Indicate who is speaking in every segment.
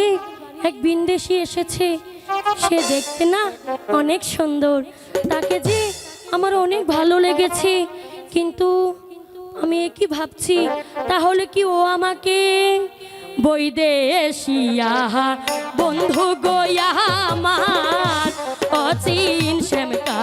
Speaker 1: বাড়িতে এক বিন্দেশি এসেছে। সে দেখতে না অনেক সুন্দর। তাকে যে আমার অনেক ভালো লেগেছে। কিন্তু আমি কি ভাবছি? তাহলে কি ও আমাকে বৈদেশিয়াহা বন্ধু গোয়াহা মা অচিন শ্যামকা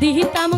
Speaker 1: দিতাম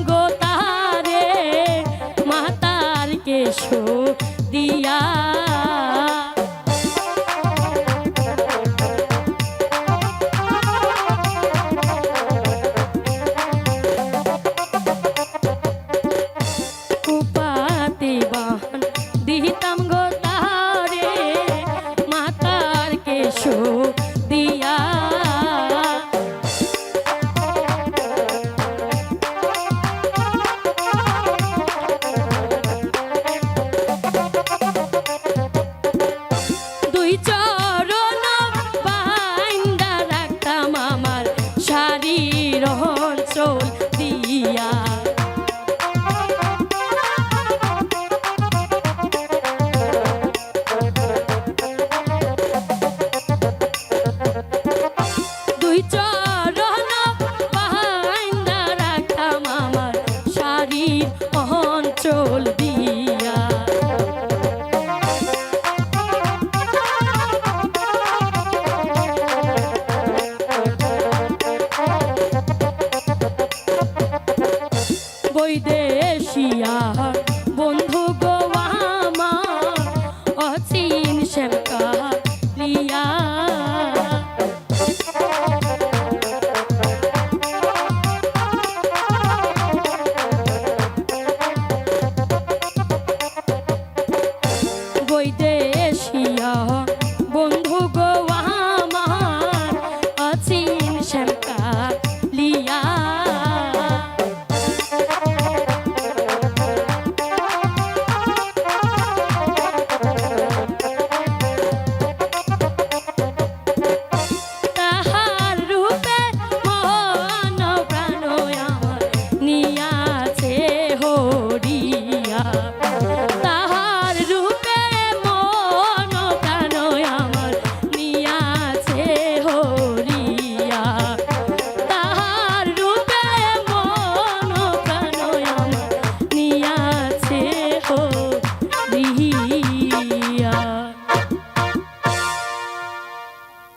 Speaker 1: শ্যামকা